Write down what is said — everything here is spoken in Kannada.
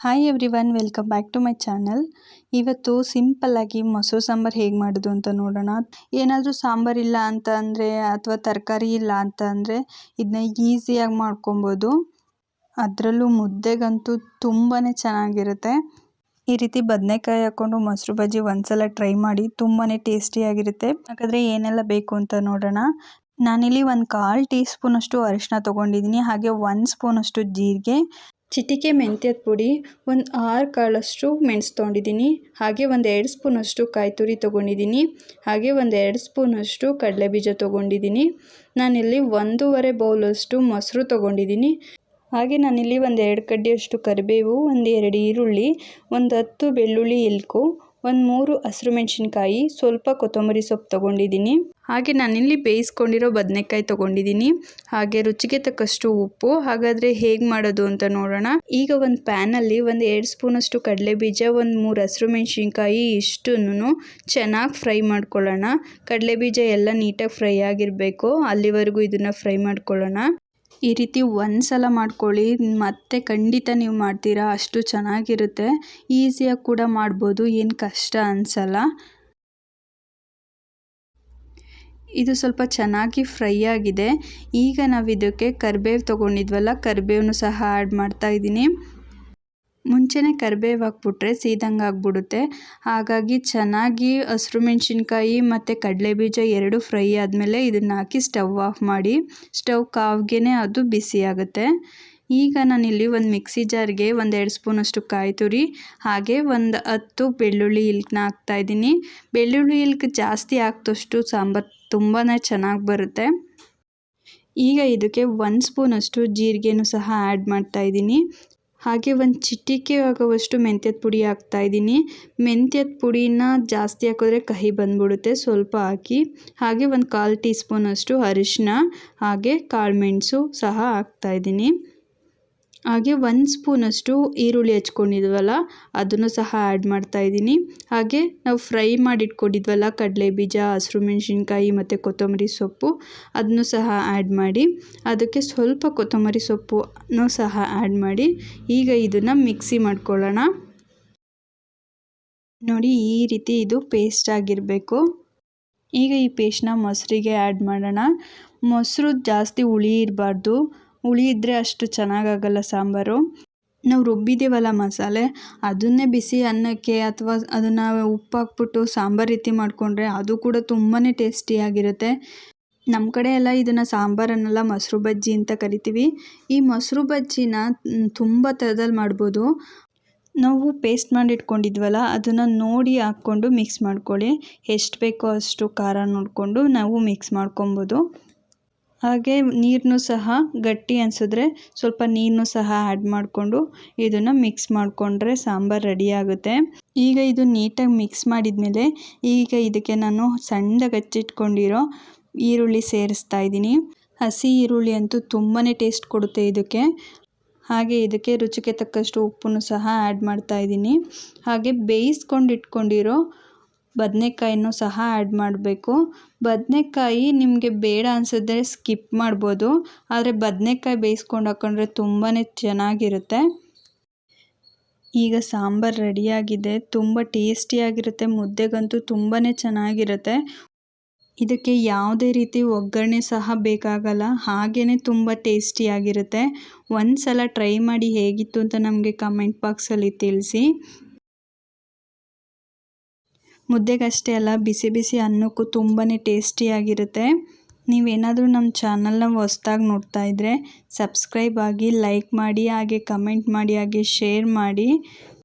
Hi everyone welcome back to my channel ಇವತ್ತು ಸಿಂಪಲ್ಲಾಗಿ ಮೊಸರು ಸಾಂಬಾರು ಹೇಗೆ ಮಾಡೋದು ಅಂತ ನೋಡೋಣ. ಏನಾದರೂ ಸಾಂಬಾರು ಇಲ್ಲ ಅಂತ ಅಂದರೆ ಅಥವಾ ತರಕಾರಿ ಇಲ್ಲ ಅಂತ ಅಂದರೆ ಇದನ್ನ ಈಸಿಯಾಗಿ ಮಾಡ್ಕೊಬೋದು. ಅದರಲ್ಲೂ ಮುದ್ದೆಗಂತೂ ತುಂಬಾ ಚೆನ್ನಾಗಿರುತ್ತೆ. ಈ ರೀತಿ ಬದನೆಕಾಯಿ ಹಾಕ್ಕೊಂಡು ಮೊಸರು ಬಜ್ಜಿ ಒಂದ್ಸಲ ಟ್ರೈ ಮಾಡಿ ತುಂಬಾ ಟೇಸ್ಟಿಯಾಗಿರುತ್ತೆ ಹಾಗಾದರೆ ಏನೆಲ್ಲ ಬೇಕು ಅಂತ ನೋಡೋಣ. ನಾನಿಲ್ಲಿ ಒಂದು ಕಾಲು ಟೀ ಸ್ಪೂನಷ್ಟು ಅರಿಶಿನ ತೊಗೊಂಡಿದ್ದೀನಿ ಹಾಗೆ ಒಂದು ಸ್ಪೂನಷ್ಟು ಜೀರಿಗೆ. ಚಿಟಿಕೆ ಮೆಂತ್ಯದ ಪುಡಿ, ಒಂದು ಆರು ಕಾಳಷ್ಟು ಮೆಣಸು ತೊಗೊಂಡಿದ್ದೀನಿ. ಹಾಗೆ ಒಂದು ಎರಡು ಸ್ಪೂನಷ್ಟು ಕಾಯಿ ತುರಿ ತೊಗೊಂಡಿದ್ದೀನಿ. ಹಾಗೆ ಒಂದು ಎರಡು ಸ್ಪೂನಷ್ಟು ಕಡಲೆಬೀಜ ತೊಗೊಂಡಿದ್ದೀನಿ. ನಾನಿಲ್ಲಿ ಒಂದೂವರೆ ಬೌಲಷ್ಟು ಮೊಸರು ತೊಗೊಂಡಿದ್ದೀನಿ. ಹಾಗೆ ನಾನಿಲ್ಲಿ ಒಂದು ಎರಡು ಕಡ್ಡಿಯಷ್ಟು ಕರಿಬೇವು, ಒಂದು ಎರಡು ಈರುಳ್ಳಿ, ಒಂದು ಹತ್ತು ಬೆಳ್ಳುಳ್ಳಿ ಇಲ್ಕು ಒಂದು ಮೂರು ಹಸಿರು ಮೆಣಸಿನ್ಕಾಯಿ, ಸ್ವಲ್ಪ ಕೊತ್ತಂಬರಿ ಸೊಪ್ಪು ತೊಗೊಂಡಿದ್ದೀನಿ. ಹಾಗೆ ನಾನಿಲ್ಲಿ ಬೇಯಿಸ್ಕೊಂಡಿರೋ ಬದನೆಕಾಯಿ ತೊಗೊಂಡಿದ್ದೀನಿ. ಹಾಗೆ ರುಚಿಗೆ ತಕ್ಕಷ್ಟು ಉಪ್ಪು. ಹಾಗಾದರೆ ಹೇಗೆ ಮಾಡೋದು ಅಂತ ನೋಡೋಣ. ಈಗ ಒಂದು ಪ್ಯಾನಲ್ಲಿ ಒಂದು ಎರಡು ಸ್ಪೂನಷ್ಟು ಕಡಲೆ ಬೀಜ ಒಂದು ಮೂರು ಹಸಿರು ಮೆಣಸಿನ್ಕಾಯಿ ಇಷ್ಟನ್ನು ಚೆನ್ನಾಗಿ ಫ್ರೈ ಮಾಡ್ಕೊಳ್ಳೋಣ. ಕಡಲೆ ಬೀಜ ಎಲ್ಲ ನೀಟಾಗಿ ಫ್ರೈ ಆಗಿರಬೇಕು. ಅಲ್ಲಿವರೆಗೂ ಇದನ್ನು ಫ್ರೈ ಮಾಡ್ಕೊಳ್ಳೋಣ. ಈ ರೀತಿ ಒಂದು ಸಲ ಮಾಡ್ಕೊಳ್ಳಿ, ಮತ್ತೆ ಖಂಡಿತ ನೀವು ಮಾಡ್ತೀರಾ, ಅಷ್ಟು ಚೆನ್ನಾಗಿರುತ್ತೆ. ಈಸಿಯಾಗಿ ಕೂಡ ಮಾಡ್ಬೋದು, ಏನು ಕಷ್ಟ ಅನ್ಸಲ್ಲ. ಇದು ಸ್ವಲ್ಪ ಚೆನ್ನಾಗಿ ಫ್ರೈ ಆಗಿದೆ. ಈಗ ನಾವು ಇದಕ್ಕೆ ಕರಿಬೇವು ತೊಗೊಂಡಿದ್ವಲ್ಲ ಕರಿಬೇವನ್ನು ಸಹ ಆ್ಯಡ್ ಮಾಡ್ತಾ ಇದ್ದೀನಿ. ಮುಂಚೆನೇ ಕರಿಬೇವು ಹಾಕ್ಬಿಟ್ರೆ ಸೀದಂಗೆ ಆಗಿಬಿಡುತ್ತೆ. ಹಾಗಾಗಿ ಚೆನ್ನಾಗಿ ಹಸಿರು ಮೆಣಸಿನ್ಕಾಯಿ ಮತ್ತು ಕಡಲೆಬೀಜ ಎರಡು ಫ್ರೈ ಆದಮೇಲೆ ಇದನ್ನು ಹಾಕಿ ಸ್ಟವ್ ಆಫ್ ಮಾಡಿ, ಸ್ಟವ್ ಕಾವ್ಗೆ ಅದು ಬಿಸಿ ಆಗುತ್ತೆ. ಈಗ ನಾನಿಲ್ಲಿ ಒಂದು ಮಿಕ್ಸಿ ಜಾರ್ಗೆ ಒಂದು ಎರಡು ಸ್ಪೂನಷ್ಟು ಕಾಯಿ ತುರಿ, ಹಾಗೆ ಒಂದು ಹತ್ತು ಬೆಳ್ಳುಳ್ಳಿ ಇಲ್ಕನ್ನ ಹಾಕ್ತಾಯಿದ್ದೀನಿ ಬೆಳ್ಳುಳ್ಳಿ ಇಲ್ಕ್ ಜಾಸ್ತಿ ಹಾಕ್ದಷ್ಟು ಸಾಂಬಾರು ತುಂಬಾ ಚೆನ್ನಾಗಿ ಬರುತ್ತೆ. ಈಗ ಇದಕ್ಕೆ ಒಂದು ಸ್ಪೂನಷ್ಟು ಜೀರಿಗೆನೂ ಸಹ ಆ್ಯಡ್ ಮಾಡ್ತಾಯಿದ್ದೀನಿ ಹಾಗೆ ಒಂದು ಚಿಟಿಕೆ ಆಗುವಷ್ಟು ಮೆಂತ್ಯದ ಪುಡಿ ಹಾಕ್ತಾಯಿದ್ದೀನಿ ಮೆಂತ್ಯದ ಪುಡಿನ ಜಾಸ್ತಿ ಹಾಕಿದ್ರೆ ಕಹಿ ಬಂದ್ಬಿಡುತ್ತೆ, ಸ್ವಲ್ಪ ಹಾಕಿ. ಹಾಗೆ ಒಂದು ಕಾಲು ಟೀ ಸ್ಪೂನಷ್ಟು ಅರಿಶಿನ ಹಾಗೆ ಕಾಳುಮೆಣಸು ಸಹ ಹಾಕ್ತಾಯಿದ್ದೀನಿ ಹಾಗೆ ಒಂದು ಸ್ಪೂನಷ್ಟು ಈರುಳ್ಳಿ ಹಚ್ಕೊಂಡಿದ್ವಲ್ಲ, ಅದನ್ನು ಸಹ ಆ್ಯಡ್ ಮಾಡ್ತಾಯಿದ್ದೀನಿ ಹಾಗೆ ನಾವು ಫ್ರೈ ಮಾಡಿಟ್ಕೊಂಡಿದ್ವಲ್ಲ ಕಡಲೆ ಬೀಜ ಹಸಿರು ಮೆಣಸಿನ್ಕಾಯಿ ಮತ್ತು ಕೊತ್ತಂಬರಿ ಸೊಪ್ಪು, ಅದನ್ನು ಸಹ ಆ್ಯಡ್ ಮಾಡಿ, ಅದಕ್ಕೆ ಸ್ವಲ್ಪ ಕೊತ್ತಂಬರಿ ಸೊಪ್ಪನ್ನು ಸಹ ಆ್ಯಡ್ ಮಾಡಿ, ಈಗ ಇದನ್ನು ಮಿಕ್ಸಿ ಮಾಡ್ಕೊಳ್ಳೋಣ. ನೋಡಿ, ಈ ರೀತಿ ಇದು ಪೇಸ್ಟ್ ಆಗಿರಬೇಕು. ಈಗ ಈ ಪೇಸ್ಟ್ನ ಮೊಸರಿಗೆ ಆ್ಯಡ್ ಮಾಡೋಣ. ಮೊಸರು ಜಾಸ್ತಿ ಹುಳಿ ಇರಬಾರ್ದು. ಹುಳಿ ಇದ್ದರೆ ಅಷ್ಟು ಚೆನ್ನಾಗಾಗಲ್ಲ ಸಾಂಬಾರು. ನಾವು ರುಬ್ಬಿದ್ದೀವಲ್ಲ ಮಸಾಲೆ, ಅದನ್ನೇ ಬಿಸಿ ಅನ್ನಕ್ಕೆ ಅಥವಾ ಅದನ್ನು ಉಪ್ಪು ಹಾಕ್ಬಿಟ್ಟು ಸಾಂಬಾರು ರೀತಿ ಮಾಡಿಕೊಂಡ್ರೆ ಅದು ಕೂಡ ತುಂಬಾ ಟೇಸ್ಟಿಯಾಗಿರುತ್ತೆ ನಮ್ಮ ಕಡೆ ಎಲ್ಲ ಇದನ್ನು ಸಾಂಬಾರನ್ನೆಲ್ಲ ಮೊಸರು ಬಜ್ಜಿ ಅಂತ ಕರಿತೀವಿ. ಈ ಮೊಸರು ಬಜ್ಜಿನ ತುಂಬ ಥರದಲ್ಲಿ ಮಾಡ್ಬೋದು. ನಾವು ಪೇಸ್ಟ್ ಮಾಡಿ ಇಟ್ಕೊಂಡಿದ್ವಲ್ಲ ಅದನ್ನು ನೋಡಿ ಹಾಕ್ಕೊಂಡು ಮಿಕ್ಸ್ ಮಾಡ್ಕೊಳ್ಳಿ. ಎಷ್ಟು ಬೇಕೋ ಅಷ್ಟು ಖಾರ ನೋಡಿಕೊಂಡು ನಾವು ಮಿಕ್ಸ್ ಮಾಡ್ಕೊಬೋದು. ಹಾಗೆ ನೀರನ್ನು ಸಹ ಗಟ್ಟಿ ಅನಿಸಿದ್ರೆ ಸ್ವಲ್ಪ ನೀರನ್ನು ಸಹ ಆ್ಯಡ್ ಮಾಡಿಕೊಂಡು ಇದನ್ನು ಮಿಕ್ಸ್ ಮಾಡಿಕೊಂಡ್ರೆ ಸಾಂಬಾರು ರೆಡಿ ಆಗುತ್ತೆ. ಈಗ ಇದು ನೀಟಾಗಿ ಮಿಕ್ಸ್ ಮಾಡಿದಮೇಲೆ ಈಗ ಇದಕ್ಕೆ ನಾನು ಸಣ್ಣದಾಗಿ ಹಚ್ಚಿಟ್ಕೊಂಡಿರೋ ಈರುಳ್ಳಿ ಸೇರಿಸ್ತಾ ಇದ್ದೀನಿ. ಹಸಿ ಈರುಳ್ಳಿ ಅಂತೂ ತುಂಬಾ ಟೇಸ್ಟ್ ಕೊಡುತ್ತೆ ಇದಕ್ಕೆ. ಹಾಗೆ ಇದಕ್ಕೆ ರುಚಿಗೆ ತಕ್ಕಷ್ಟು ಉಪ್ಪನ್ನು ಸಹ ಆ್ಯಡ್ ಮಾಡ್ತಾ ಇದ್ದೀನಿ. ಹಾಗೆ ಬೇಯಿಸ್ಕೊಂಡು ಇಟ್ಕೊಂಡಿರೋ ಬದನೆಕಾಯಿನೂ ಸಹ ಆ್ಯಡ್ ಮಾಡಬೇಕು. ಬದನೆಕಾಯಿ ನಿಮಗೆ ಬೇಡ ಅನಿಸಿದ್ರೆ ಸ್ಕಿಪ್ ಮಾಡ್ಬೋದು. ಆದರೆ ಬದನೆಕಾಯಿ ಬೇಯಿಸ್ಕೊಂಡು ಹಾಕ್ಕೊಂಡ್ರೆ ತುಂಬಾ ಚೆನ್ನಾಗಿರುತ್ತೆ. ಈಗ ಸಾಂಬಾರು ರೆಡಿಯಾಗಿದೆ. ತುಂಬ ಟೇಸ್ಟಿಯಾಗಿರುತ್ತೆ. ಮುದ್ದೆಗಂತೂ ತುಂಬಾ ಚೆನ್ನಾಗಿರುತ್ತೆ. ಇದಕ್ಕೆ ಯಾವುದೇ ರೀತಿ ಒಗ್ಗರಣೆ ಸಹ ಬೇಕಾಗಲ್ಲ. ಹಾಗೇ ತುಂಬ ಟೇಸ್ಟಿಯಾಗಿರುತ್ತೆ. ಒಂದು ಸಲ ಟ್ರೈ ಮಾಡಿ ಹೇಗಿತ್ತು ಅಂತ ನಮಗೆ ಕಮೆಂಟ್ ಬಾಕ್ಸಲ್ಲಿ ತಿಳಿಸಿ. ಮುದ್ದೆಗಷ್ಟೇ ಅಲ್ಲ, ಬಿಸಿ ಬಿಸಿ ಅನ್ನಕ್ಕೂ ತುಂಬಾ ಟೇಸ್ಟಿಯಾಗಿರುತ್ತೆ. ನೀವೇನಾದರೂ ನಮ್ಮ ಚಾನಲ್ನ ಹೊಸ್ದಾಗಿ ನೋಡ್ತಾ ಇದ್ದರೆ ಸಬ್ಸ್ಕ್ರೈಬ್ ಆಗಿ, ಲೈಕ್ ಮಾಡಿ, ಹಾಗೆ ಕಮೆಂಟ್ ಮಾಡಿ, ಹಾಗೆ ಶೇರ್ ಮಾಡಿ.